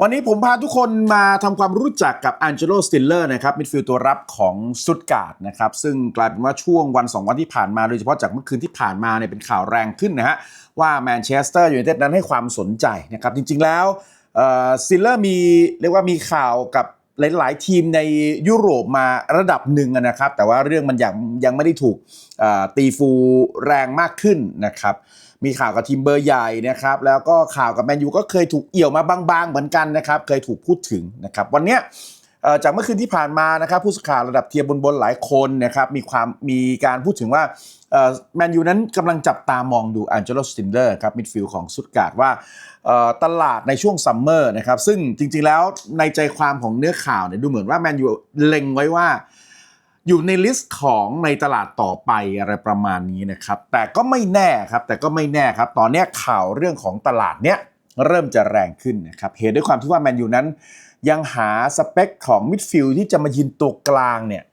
วันนี้ผมพาทุกคนมาทำความรู้จักกับอันเจโลสติลเลอร์นะครับมิดฟิลด์ตัวรับของสุดการ์ดนะครับซึ่งกลายเป็นว่าช่วงวัน 2 วันที่ผ่านมาโดยเฉพาะจากเมื่อคืนที่ผ่านมาเนี่ยเป็นข่าวแรงขึ้นนะฮะว่าแมนเชสเตอร์ยูไนเต็ดนั้นให้ความสนใจนะครับจริงๆแล้วสติลเลอร์มีเรียกว่ามีข่าวกับ หลาย ๆ ทีมในยุโรปมาระดับหนึ่งนะครับ แต่ว่าเรื่องมันยังยังไม่ได้ถูกตีฟูแรงมากขึ้นนะครับ มีข่าวกับทีมเบอร์ใหญ่นะครับ แล้วก็ข่าวกับแมนยูก็เคยถูกเอี่ยวมาบาง ๆ เหมือนกันนะครับ เคยถูกพูดถึงนะครับ วันเนี้ย จากเมื่อคืนที่ผ่านมานะครับผู้สื่อข่าวระดับเทียร์บนๆหลายคนนะครับมีความมีการพูดถึงว่าแมนยูนั้นกำลังจับตามองดูอันเจโลสตินเลอร์ครับมิดฟิลด์ของสุดการ์ดว่าเอ่อตลาดในช่วงซัมเมอร์นะครับซึ่งจริงๆแล้วในใจความของเนื้อข่าวเนี่ยดูเหมือนว่าแมนยูเล็งไว้ว่าอยู่ในลิสต์ของในตลาดต่อไปอะไรประมาณนี้นะครับแต่ก็ไม่แน่ครับแต่ก็ไม่แน่ครับตอนนี้ข่าวเรื่องของตลาดเนี้ยเริ่มจะแรงขึ้นนะครับเหตุด้วยความที่ว่าแมนยูนั้น ยังหาสเปคของมิดฟิลด์ที่จะมายืนตัวกลางเนี่ย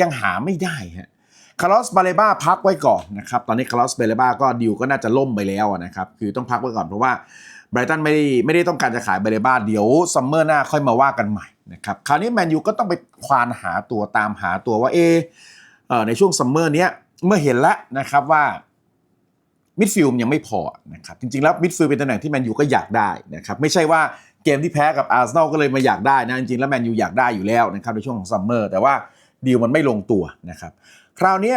ยังหาไม่ได้ฮะคาร์ลอสบาเลบ้าพักไว้ก่อนนะครับตอนนี้คาร์ลอสบาเลบ้าก็ดิวก็น่าจะล่มไปแล้วนะครับคือต้องพักไว้ก่อนเพราะว่าไบรตันไม่ได้ไม่ได้ต้องการจะขายบาเลบ้าเดี๋ยวซัมเมอร์หน้าค่อยมาว่ากันใหม่นะครับคราวนี้แมนยูก็ต้องไปควานหาตัวตามหาตัวว่าเออเอในช่วงซัมเมอร์เนี้ยเมื่อเห็นแล้วนะครับว่ามิดฟิลด์ยังไม่พอนะครับจริงๆแล้วมิดฟิลด์เป็นตำแหน่งที่แมนยูก็อยากได้นะครับไม่ใช่ว่า เกมที่แพ้กับอาร์เซนอลก็เลยมาอยากได้นะจริงๆแล้วแมนยูอยากได้อยู่แล้วนะครับในช่วงของซัมเมอร์แต่ว่าดีลมันไม่ลงตัวนะครับคราวนี้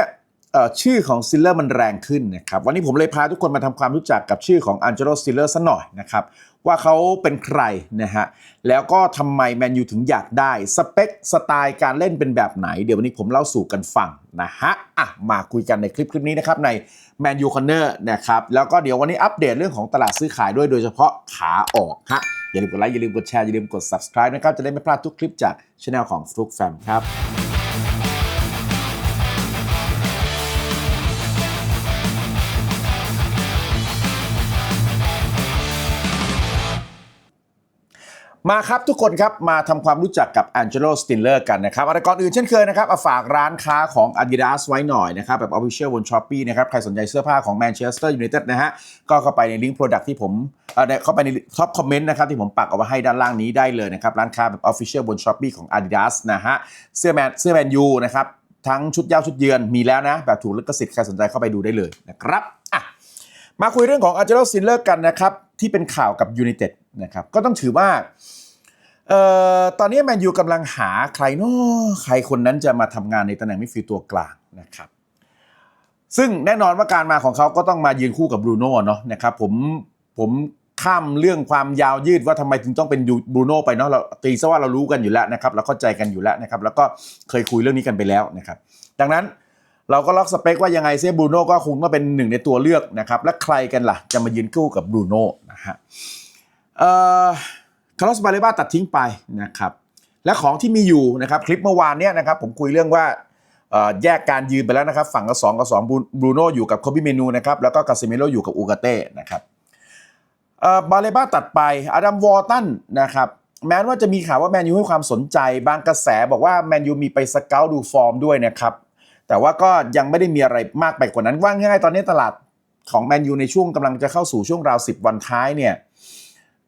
ชื่อของซิลเลอร์มันแรงขึ้นนะครับวันนี้ผมเลยพาทุกคนมาทำความรู้จักกับชื่อของอันเจโลซิลเลอร์สัหน่อยนะครับว่าเขาเป็นใครนะฮะแล้วก็ทำไมแมนยูถึงอยากได้สเปคสไตล์การเล่นเป็นแบบไหน เดี๋ยววันนี้ผมเล่าสู่กันฟังนะฮะอะมาคุยกันในคลิปคลิปนี้นะครับในแมนยูคอนเนอร์นะครับแล้วก็เดี๋ยววันนี้อัปเดตเรื่องของตลาดซื้อขายด้วยโดยเฉพาะขาออกฮะ อย่าลืมกดไลค์อย่าลืมกดแชร์อย่าลืมกด subscribe นะครับจะได้ไม่พลาดทุกคลิปจากช anel ของฟลุกแฟมครับ มาครับทุกคนครับ มาทำความรู้จักกับ Angelo Stiller กันนะครับอะไรก่อนอื่นเช่นเคยนะครับเอาฝากร้านค้าของ Adidas ไว้หน่อยนะครับ แบบ Official บน Shopee นะครับ ใครสนใจเสื้อผ้าของ Manchester United นะฮะ ก็เข้าไปในลิงก์ Product ที่ผมเอ่อเข้าไปในท็อปคอมเมนต์นะครับ ที่ผมปักเอาไว้ให้ด้านล่างนี้ได้เลยนะครับ ร้านค้าแบบ Official บน Shopee ของ Adidas นะฮะ เสื้อแมนเสื้อแมนยูนะครับ ทั้งชุดยาวชุดเยือนมีแล้วนะ แบบถูกลิขสิทธิ์ใครสนใจเข้าไปดูได้เลยนะครับอะมาคุยเรื่องของ Angelo Stiller กันนะครับที่เป็นข่าวกับ United นะครับก็ต้องถือว่าเอ่อตอนนี้แมนยูกำลังหาใครเนาะใครคนนั้นจะมาทำงานในตำแหน่งมิดฟิลด์ตัวกลางนะครับ ซึ่งแน่นอนว่าการมาของเขาก็ต้องมายืนคู่กับบรูโน่เนาะนะครับผมผมข้ามเรื่องความยาวยืดว่าทำไมถึงต้องเป็นบรูโน่ไปเนาะเราตีซะว่าเรารู้กันอยู่แล้วนะครับเราเข้าใจกันอยู่แล้วนะครับ แล้วก็เคยคุยเรื่องนี้กันไปแล้วนะครับ ดังนั้นเราก็ล็อกสเปคว่ายังไงเซบรูโน่ก็คงต้องเป็นหนึ่งในตัวเลือกนะครับ และใครกันล่ะจะมายืนคู่กับบรูโน่นะฮะ คาร์ลอสบาเลบ้าตัดทิ้งไปนะครับ และของที่มีอยู่นะครับคลิปเมื่อวานเนี้ยนะครับผมคุยเรื่องว่าแยกการยืนไปแล้วนะครับ ฝั่งกับสองกับสองบรูโน่อยู่กับโคบิเมนูนะครับแล้วก็กาเซเมโลอยู่กับอูกาเต้นะครับเอ่อบาเลบ้าตัดไปอดัมวอร์ตันนะครับแม้ว่าจะมีข่าวว่าแมนยูให้ความสนใจ บางกระแสบอกว่าแมนยูมีไปสเกลดูฟอร์มด้วยนะครับแต่ว่าก็ยังไม่ได้มีอะไรมากไปกว่านั้นว่าง่ายๆตอนนี้ตลาดของแมนยูในช่วงกำลังจะเข้าสู่ช่วงราว 10 วันท้ายเนี่ย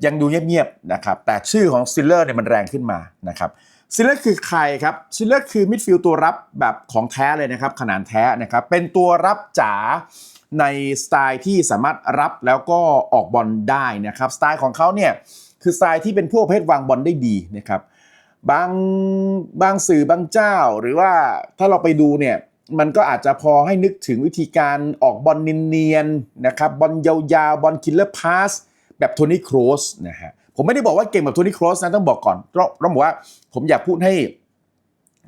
ยังดูเงียบๆนะครับแต่ชื่อของซิลเลอร์เนี่ยมันแรงขึ้นมานะครับซิลเลอร์คือใครครับซิลเลอร์คือมิดฟิลด์ตัวรับแบบของแท้เลยนะครับขนาดแท้นะครับเป็นตัวรับจ๋าในสไตล์ที่สามารถรับแล้วก็ออกบอลได้นะครับสไตล์ของเขาเนี่ยคือสไตล์ที่เป็นพวกประเภทวางบอลได้ดีนะครับบางบางสื่อบางเจ้าหรือว่าถ้าเราไปดูเนี่ยมันก็อาจจะพอให้นึกถึงวิธีการออกบอลเนียนๆนะครับบอลยาวๆบอลคิลเลอร์พาส แบบโทนี่โครสนะฮะผมไม่ได้บอกว่าเก่งแบบโทนี่โครสนะต้องบอกก่อนต้องบอกว่าผมอยากพูดให้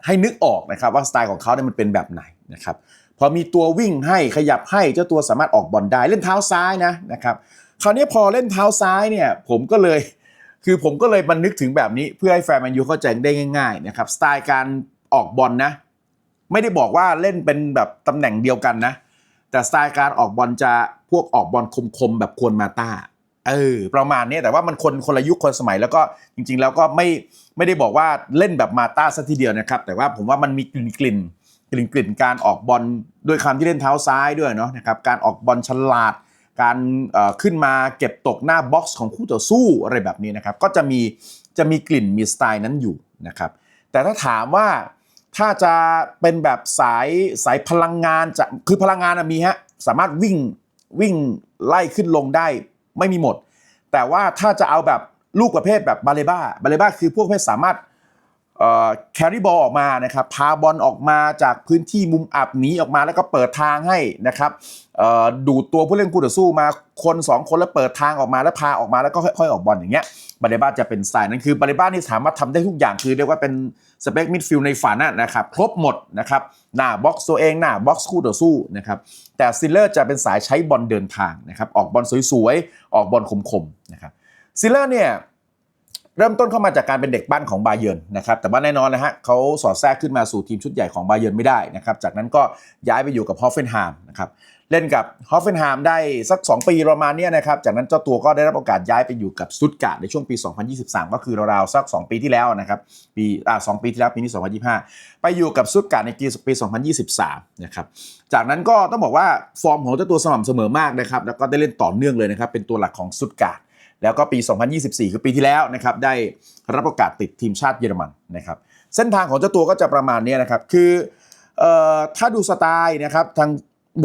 ให้นึกออกนะครับว่าสไตล์ของเขาเนี่ยมันเป็นแบบไหนนะครับพอมีตัววิ่งให้ขยับให้เจ้าตัวสามารถออกบอลได้เล่นเท้าซ้ายนะนะครับคราวนี้พอเล่นเท้าซ้ายเนี่ยผมก็เลยคือผมก็เลยมันนึกถึงแบบนี้เพื่อให้แฟนแมนยูเข้าใจได้ง่ายๆนะครับสไตล์การออกบอลนะ ไม่ได้บอกว่าเล่นเป็นแบบตำแหน่งเดียวกันนะ แต่สไตล์การออกบอลจะพวกออกบอลคมๆแบบควรมาต้า เออประมาณนี้แต่ว่ามันคนคนละยุคคนสมัยแล้วก็จริง ๆ แล้วก็ไม่ไม่ได้บอกว่าเล่นแบบมาต้าซะทีเดียวนะครับ แต่ว่าผมว่ามันมีกลิ่นกลิ่นกลิ่นกลิ่นการออกบอลด้วยคำที่เล่นเท้าซ้ายด้วยเนาะนะครับการออกบอลฉลาด การขึ้นมาเก็บตกหน้าบ็อกซ์ของคู่ต่อสู้อะไรแบบนี้นะครับ ก็จะมีจะมีกลิ่นมีสไตล์นั้นอยู่นะครับ แต่ถ้าถามว่าถ้าจะเป็นแบบสายสายพลังงานจะคือพลังงานมีฮะสามารถวิ่งวิ่งไล่ขึ้นลงได้ ไม่มีหมด แต่ว่าถ้าจะเอาแบบลูกประเภทแบบบาเลบ้าบาเลบ้าคือพวกประเภทสามารถแคริบอลออกมานะครับพาบอลออกมาจากพื้นที่มุมอับหนีออกมาแล้วก็เปิดทางให้นะครับดูดตัวผู้เล่นคู่ต่อสู้มาคนสองคนแล้วเปิดทางออกมาแล้วพาออกมาแล้วก็ค่อยๆออกบอลอย่างเงี้ยบาเลบ้าจะเป็นสไตล์นั้นคือบาเลบ้านี่สามารถทำได้ทุกอย่างคือเรียกว่าเป็น สเปคมิดฟิลด์ในฝันนะครับครบหมดนะครับหน้าบ็อกซ์ตัวเองหน้าบ็อกซ์คู่ต่อสู้นะครับแต่ซิลเลอร์จะเป็นสายใช้บอลเดินทางนะครับออกบอลสวยๆ ออกบอลคมๆนะครับซิลเลอร์เนี่ย เริ่มต้นเข้ามาจากการเป็นเด็กบ้านของบาเยิร์นนะครับแต่ว่าแน่นอนนะฮะเขาสอดแทรกขึ้นมาสู่ทีมชุดใหญ่ของบาเยิร์นไม่ได้นะครับจากนั้นก็ย้ายไปอยู่กับฮอฟเฟนไฮม์นะครับเล่นกับฮอฟเฟนไฮม์ได้สัก 2 ปีประมาณนี้นะครับจากนั้นเจ้าตัวก็ได้รับโอกาสย้ายไปอยู่กับสตุตการ์ดในช่วงปี 2023 ก็คือราวๆสัก 2 ปีที่แล้วนะครับปีอ่าสปีที่แล้วปีนี้ 2025 ไปอยู่กับสตุตการ์ดในปี 2023 นะครับจากนั้นก็ต้องบอกว่าฟอร์มของเจ้าตัวสม่ำเสมอมากนะครับแล้วก็ได้เล่นต่อเนื่องเลยนะครับเป็นตัวหลักของสตุตการ์ด แล้วก็ปี 2024 คือปีที่แล้วนะครับได้รับโอกาสติดทีมชาติเยอรมันนะครับเส้นทางของเจ้าตัวก็จะประมาณนี้นะครับคืออถ้าดูสไตล์นะครับทาง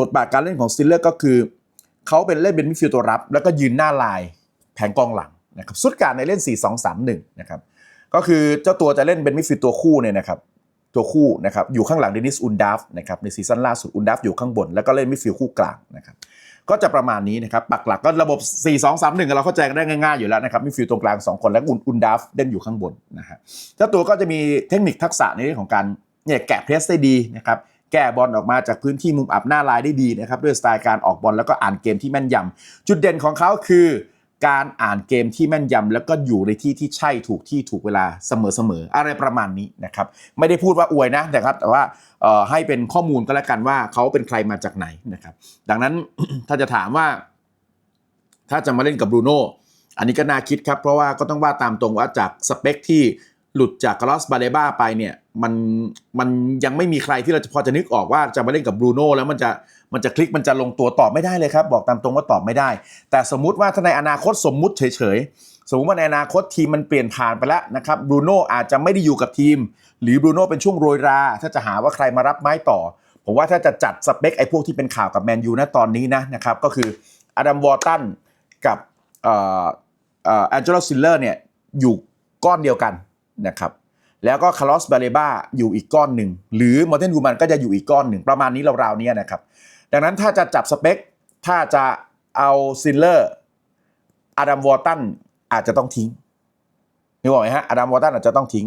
บทบาทการเล่นของสติลเลอร์ก็คือเขาเป็นเล่นเป็นมิดฟิลด์ตัวรับ แล้วก็ยืนหน้าลายแผงกองหลังนะครับสุดการในเล่น 4-2-3-1นะครับก็คือเจ้าตัวจะเล่นเป็นมิดฟิลด์ตัวคู่เนี่ยนะครับตัวคู่นะครับอยู่ข้างหลังเดนิสอุนดาฟนะครับในซีซั่นล่าสุดอุนดาฟอยู่ข้างบน แล้วก็เล่นมิดฟิลด์คู่กลางนะครับ ก็จะประมาณนี้นะครับปักหลักก็ระบบ 4 2 3 1เราเข้าใจกันได้ง่ายๆอยู่แล้วนะครับมีฟิลตรงกลาง 2 คนและอุนอุนดาฟเด่นอยู่ข้างบนนะฮะเจ้าตัวก็จะมีเทคนิคทักษะในเรื่องของการเนี่ยแกะเพรสได้ดีนะครับแก้บอลออกมาจากพื้นที่มุมอับหน้าลายได้ดีนะครับด้วยสไตล์การออกบอลแล้วก็อ่านเกมที่แม่นยำจุดเด่นของเขาคือ การอ่านเกมที่แม่นยำแล้วก็อยู่ในที่ที่ใช่ถูกที่ถูกเวลาเสมอๆอะไรประมาณนี้นะครับไม่ได้พูดว่าอวยนะแต่ครับ แต่ว่าให้เป็นข้อมูลก็แล้วกันว่าเขาเป็นใครมาจากไหนนะครับ ดังนั้นถ้าจะถามว่า ถ้าจะมาเล่นกับบรูโน่อันนี้ก็น่าคิดครับ เพราะว่าก็ต้องว่าตามตรงว่าจากสเปคที่หลุดจากคาร์ลสบาเลบ้าไปเนี่ยมันมันยังไม่มีใครที่เราจะพอจะนึกออกว่าจะมาเล่นกับบรูโน่แล้วมันจะ มันจะคลิกมันจะลงตัวตอบไม่ได้เลยครับ บอกตามตรงว่าตอบไม่ได้ แต่สมมุติว่าถ้าในอนาคตสมมุติเฉยๆ สมมติว่าในอนาคตทีมมันเปลี่ยนผ่านไปแล้วนะครับบรูโน่อาจจะไม่ได้อยู่กับทีม หรือบรูโน่เป็นช่วงโรยรา ถ้าจะหาว่าใครมารับไม้ต่อ ผมว่าถ้าจะจัดสเปคไอ้พวกที่เป็นข่าวกับแมนยูนะตอนนี้นะนะครับก็คืออดัมวอร์ตันกับแองเจโลซิลเลอร์เนี่ยอยู่ก้อนเดียวกันนะครับแล้วก็คาร์ลอสบาเลบ้าอยู่อีกก้อนหนึ่ง หรือมอร์เทนกูมันก็จะอยู่อีกก้อนหนึ่ง ประมาณนี้ราวๆเนี้นะครับ ดังนั้นถ้าจะจับสเปค ถ้าจะเอาซิลเลอร์อดัมวอร์ตันอาจจะต้องทิ้งนึกออกไหมฮะอดัมวอร์ตันอาจจะต้องทิ้ง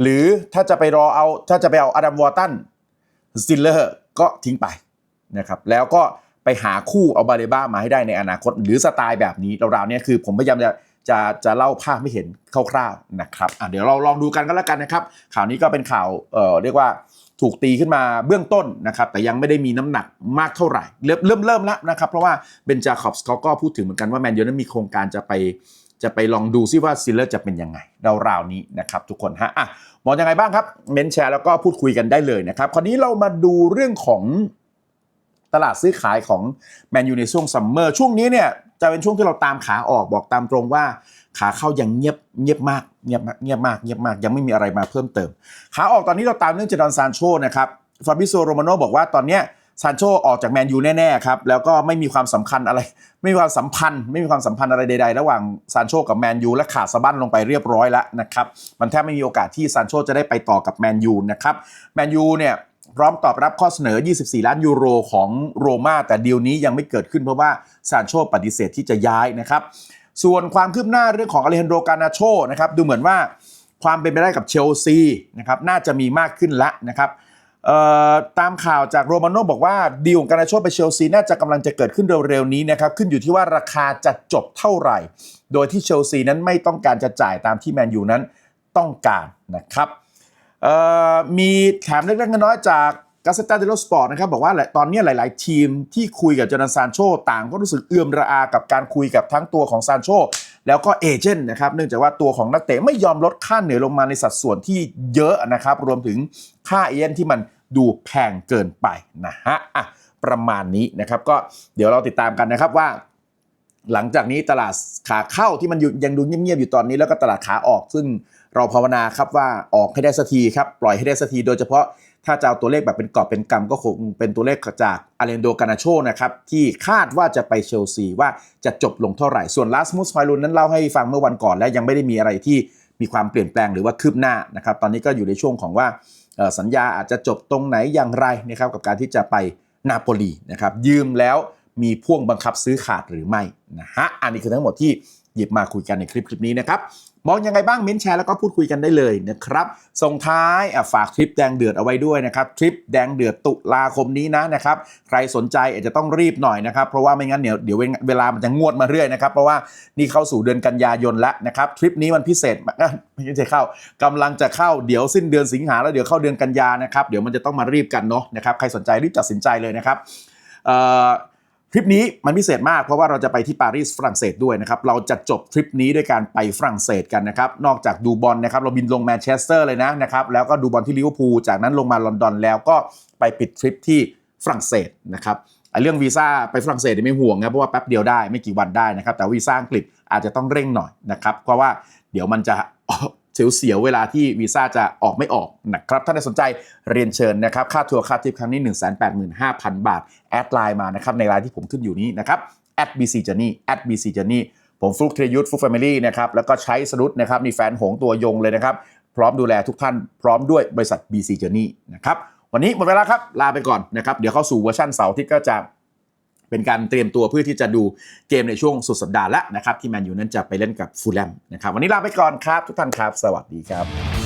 หรือถ้าจะไปรอเอาถ้าจะไปเอาอดัมวอร์ตันซิลเลอร์ก็ทิ้งไปนะครับแล้วก็ไปหาคู่เอาบาเลบ้ามาให้ได้ในอนาคต หรือสไตล์แบบนี้ราวๆเนี้คือผมพยายามจะ จะจะเล่าภาพไม่เห็นคร่าวๆนะครับอะเดี๋ยวเราลองดูกันก็แล้วกันนะครับ ข่าวนี้ก็เป็นข่าวเอ่อเรียกว่าถูกตีขึ้นมาเบื้องต้นนะครับ แต่ยังไม่ได้มีน้ำหนักมากเท่าไหร่ เริ่มเริ่มเริ่มแล้วนะครับ เพราะว่าเบนจาคอบส์เขาก็พูดถึงเหมือนกันว่าแมนยูนั้นมีโครงการจะไปจะไปลองดูซิว่าซิลเลอร์จะเป็นยังไงราวๆนี้นะครับ ทุกคนฮะอะมองยังไงบ้างครับเมนแชร์แล้วก็พูดคุยกันได้เลยนะครับ คราวนี้เรามาดูเรื่องของตลาดซื้อขายของแมนยูในช่วงซัมเมอร์ช่วงนี้เนี่ย จะเป็นช่วงที่เราตามขาออกบอกตามตรงว่า ขาเข้ายังเงียบเงียบมากเงียบมากเงียบมากเงียบมากยังไม่มีอะไรมาเพิ่มเติม ขาออกตอนนี้เราตามเรื่องเจดอนซานโชนะครับฟาบิโซโรมาโนบอกว่าตอนเนี้ยซานโชออกจากแมนยูแน่ๆครับแล้วก็ไม่มีความสำคัญอะไร ไม่มีความสัมพันธ์ ไม่มีความสัมพันธ์อะไรใดๆ ระหว่างซานโชกับแมนยูและขาดสะบั้นลงไปเรียบร้อยแล้วนะครับมันแทบไม่มีโอกาสที่ซานโชจะได้ไปต่อกับแมนยูนะครับแมนยูเนี่ย พร้อมตอบรับข้อเสนอ 24 ล้านยูโรของโรม่าแต่ดีลนี้ยังไม่เกิดขึ้นเพราะว่าซานโชปฏิเสธที่จะย้ายนะครับ ส่วนความคืบหน้าเรื่องของอเลฮันโดกานาโชนะครับดูเหมือนว่าความเป็นไปได้กับเชลซีนะครับน่าจะมีมากขึ้นละนะครับตามข่าวจากโรมาโนบอกว่าดีลของกานาโชไปเชลซีน่าจะกำลังจะเกิดขึ้นเร็วๆนี้นะครับขึ้นอยู่ที่ว่าราคาจะจบเท่าไหร่ โดยที่เชลซีนั้นไม่ต้องการจะจ่ายตามที่แมนยูนั้นต้องการนะครับ มีแถมเล็กๆน้อยๆจากกาเซตาเดลสปอร์ตนะครับบอกว่าตอนนี้หลาย ๆ ทีมที่คุยกับจอร์แดนซานโชต่างก็รู้สึกเอื้อมระอากับการคุยกับทั้งตัวของซานโชแล้วก็เอเจนต์นะครับเนื่องจากว่าตัวของนักเตะไม่ยอมลดค่าเหนื่อยลงมาในสัดส่วนที่เยอะนะครับ รวมถึงค่าเอเจนต์ที่มันดูแพงเกินไปนะฮะอะประมาณนี้นะครับ ก็เดี๋ยวเราติดตามกันนะครับว่า หลังจากนี้ตลาดขาเข้าที่มันยังดูเงียบๆอยู่ตอนนี้แล้วก็ตลาดขาออกซึ่ง เราภาวนาครับว่าออกให้ได้สักทีครับปล่อยให้ได้สักทีโดยเฉพาะถ้าจะเอาตัวเลขแบบเป็นกอบเป็นกำก็คงเป็นตัวเลขจากอาเลนโดกานาโชนะครับ ที่คาดว่าจะไปเชลซีว่าจะจบลงเท่าไหร่ ส่วนลาสมุสไฟลุนนั้นเล่าให้ฟังเมื่อวันก่อนและยังไม่ได้มีอะไรที่มีความเปลี่ยนแปลงหรือว่าคืบหน้านะครับ ตอนนี้ก็อยู่ในช่วงของว่าสัญญาอาจจะจบตรงไหนอย่างไรนะครับกับการที่จะไปนาโปลีนะครับยืมแล้วมีพ่วงบังคับซื้อขาดหรือไม่นะฮะอันนี้คือทั้งหมดที่ หยิบมาคุยกันในคลิปคลิปนี้นะครับมองยังไงบ้างเม้นแชร์แล้วก็พูดคุยกันได้เลยนะครับส่งท้ายฝากทริปแดงเดือดเอาไว้ด้วยนะครับทริปแดงเดือดตุลาคมนี้นะนะครับใครสนใจอาจจะต้องรีบหน่อยนะครับ เพราะว่าไม่งั้นเดี๋ยวเดี๋ยวเวลามันจะงวดมาเรื่อยนะครับ เพราะว่านี่เข้าสู่เดือนกันยายนแล้วนะครับทริปนี้มันพิเศษไม่ใช่เข้ากำลังจะเข้าเดี๋ยวสิ้นเดือนสิงหาแล้วเดี๋ยวเข้าเดือนกันยานะครับเดี๋ยวมันจะต้องมารีบกันเนาะนะครับใครสนใจรีบตัดสินใจเลยนะครับ ทริปนี้มันพิเศษมากเพราะว่าเราจะไปที่ปารีสฝรั่งเศสด้วยนะครับ เราจะจบทริปนี้ด้วยการไปฝรั่งเศสกันนะครับ นอกจากดูบอลนะครับเราบินลงแมนเชสเตอร์เลยนะนะครับแล้วก็ดูบอลที่ลิเวอร์พูลจากนั้นลงมาลอนดอนแล้วก็ไปปิดทริปที่ฝรั่งเศสนะครับเรื่องวีซ่าไปฝรั่งเศสไม่ห่วงนะเพราะว่าแป๊บเดียวได้ไม่กี่วันได้นะครับ แต่วีซ่าอังกฤษอาจจะต้องเร่งหน่อยนะครับเพราะว่าเดี๋ยวมันจะ เสียวๆเวลาที่วีซ่าจะออกไม่ออกนะครับถ้าใครสนใจเรียนเชิญนะครับ ค่าทัวร์ค่าทริปครั้งนี้ 185,000 บาท แอดไลน์มานะครับในไลน์ที่ผมขึ้นอยู่นี้นะครับ @bc journey @bc journey ผมฟลุกเทรยุทธ์ฟลุกแฟมิลี่นะครับแล้วก็ใช้สรุดนะครับมีแฟนหงตัวยงเลยนะครับ พร้อมดูแลทุกท่านพร้อมด้วยบริษัท BC Journey นะครับวันนี้หมดเวลาครับ ลาไปก่อนนะครับ เดี๋ยวเข้าสู่เวอร์ชันเสาร์ที่ก็จะ เป็นการเตรียมตัวเพื่อที่จะดูเกมในช่วงสุดสัปดาห์แล้วนะครับที่แมนยูนั้นจะไปเล่นกับฟูลแลมนะครับวันนี้ลาไปก่อนครับ ทุกท่านครับ สวัสดีครับ